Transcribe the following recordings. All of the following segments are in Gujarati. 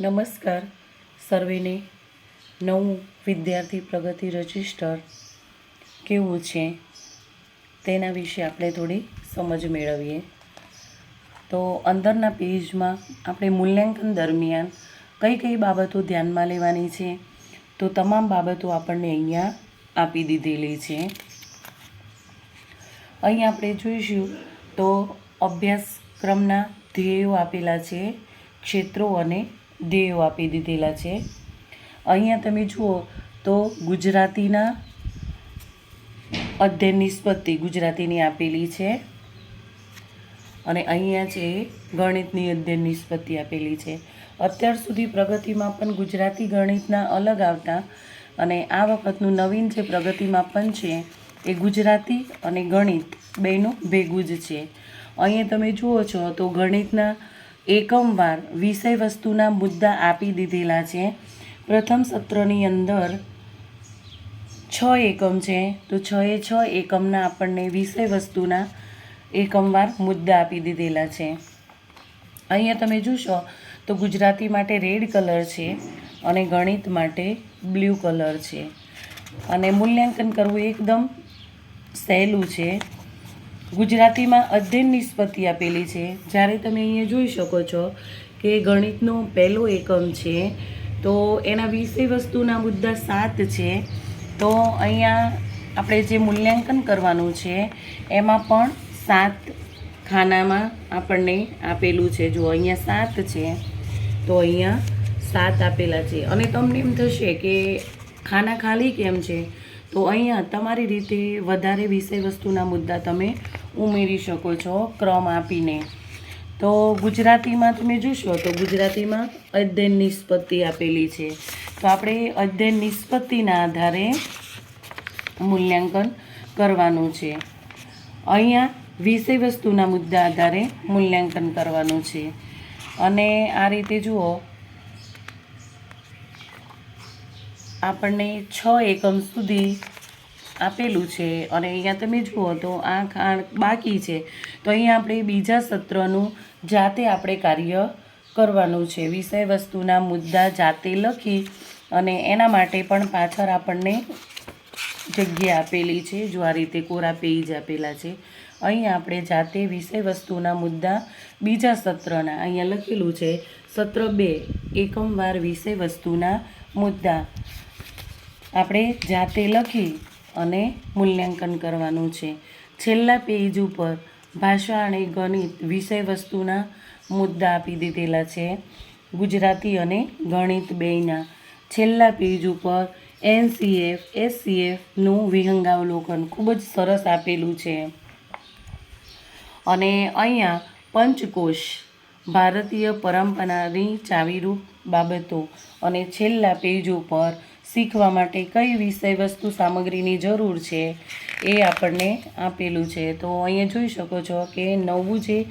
નમસ્કાર. સર્વેને નવું વિદ્યાર્થી પ્રગતિ રજિસ્ટર કેવું છે તેના વિશે આપણે થોડી સમજ મેળવીએ. તો અંદરના પેજમાં આપણે મૂલ્યાંકન દરમિયાન કઈ કઈ બાબતો ધ્યાનમાં લેવાની છે, તો તમામ બાબતો આપણને અહીંયા આપી દીધેલી છે. અહીં આપણે જોઈશું તો અભ્યાસક્રમના ધ્યેયો આપેલા છે, ક્ષેત્રો અને ધ્યેયો આપી દીધેલા છે. અહીંયા તમે જુઓ તો ગુજરાતીના અધ્યયન નિષ્પત્તિ ગુજરાતીની આપેલી છે અને અહીંયા છે ગણિતની અધ્યયન નિષ્પત્તિ આપેલી છે. અત્યાર સુધી પ્રગતિમાં પણ ગુજરાતી ગણિતના અલગ આવતા અને આ વખતનું નવીન જે પ્રગતિમાં પણ છે એ ગુજરાતી અને ગણિત બેનું ભેગું જ છે. અહીંયા તમે જુઓ છો તો ગણિતના એકમવાર વિષય વસ્તુના મુદ્દા આપી દીધેલા છે. પ્રથમ સત્રની અંદર છ એકમ છે. તો છ એ છ એકમના આપણને વિષય વસ્તુના એકમવાર મુદ્દા આપી દીધેલા છે. અહીંયા તમે જોશો તો ગુજરાતી માટે રેડ કલર છે અને ગણિત માટે બ્લુ કલર છે. અને મૂલ્યાંકન કરવું એકદમ સહેલું છે. ગુજરાતીમાં અધ્યયન નિષ્પત્તિ આપેલી છે. જ્યારે તમે અહીંયા જોઈ શકો છો કે ગણિતનો પહેલો એકમ છે, તો એના વિષય વસ્તુના મુદ્દા સાત છે. તો અહીંયા આપણે જે મૂલ્યાંકન કરવાનું છે, એમાં પણ સાત ખાનામાં આપણને આપેલું છે. જો અહીંયા સાત છે. તો અહીંયા સાત આપેલા છે. અને તમને એમ થશે કે ખાના ખાલી કેમ છે? તો અહીંયા તમારી રીતે વધારે વિષય વસ્તુના મુદ્દા તમે ઉમેરી શકો છો ક્રમ આપીને. તો ગુજરાતીમાં તમે જોશો તો ગુજરાતીમાં અધ્યયન નિષ્પત્તિ આપેલી છે. તો આપણે અધ્યયન નિષ્પત્તિના આધારે મૂલ્યાંકન કરવાનું છે. અહીંયા વિષય વસ્તુના મુદ્દા આધારે મૂલ્યાંકન કરવાનું છે. અને આ રીતે જુઓ. આપણને છ એકમ સુધી આપેલું છે અને અહીંયા તમે જુઓ તો આ ખાણ બાકી છે. તો અહીંયા આપણે બીજા સત્રનું જાતે આપણે કાર્ય કરવાનું છે. વિષય વસ્તુના મુદ્દા જાતે લખી અને એના માટે પણ પાછળ આપણને જગ્યા આપેલી છે. જો આ રીતે કોરા પેજ આપેલા છે. અહીં આપણે જાતે વિષય વસ્તુના મુદ્દા બીજા સત્રના અહીંયા લખેલું છે. સત્ર બે, એકમવાર વિષય વસ્તુના મુદ્દા. આપણે જાતે લખી અને મૂલ્યાંકન કરવાનું છે. છેલ્લા પેજ ઉપર ભાષા અને ગણિત વિષય વસ્તુના મુદ્દા આપી દીધેલા છે. ગુજરાતી અને ગણિત બેયના છેલ્લા પેજ ઉપર એનસીએફ એસસીએફનું વિહંગાવલોકન ખૂબ જ સરસ આપેલું છે. અને અહીંયા પંચકોશ, ભારતીય પરંપરાની ચાવીરૂપ બાબતો અને છેલ્લા પેજ ઉપર શીખવા માટે કઈ વિષય વસ્તુ સામગ્રીની જરૂર છે એ આપણને આપેલું છે. તો અહીંયા જોઈ શકો છો કે નવું જે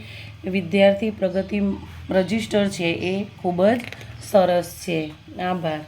વિદ્યાર્થી પ્રગતિ રજિસ્ટર છે એ ખૂબ જ સરસ છે. આભાર.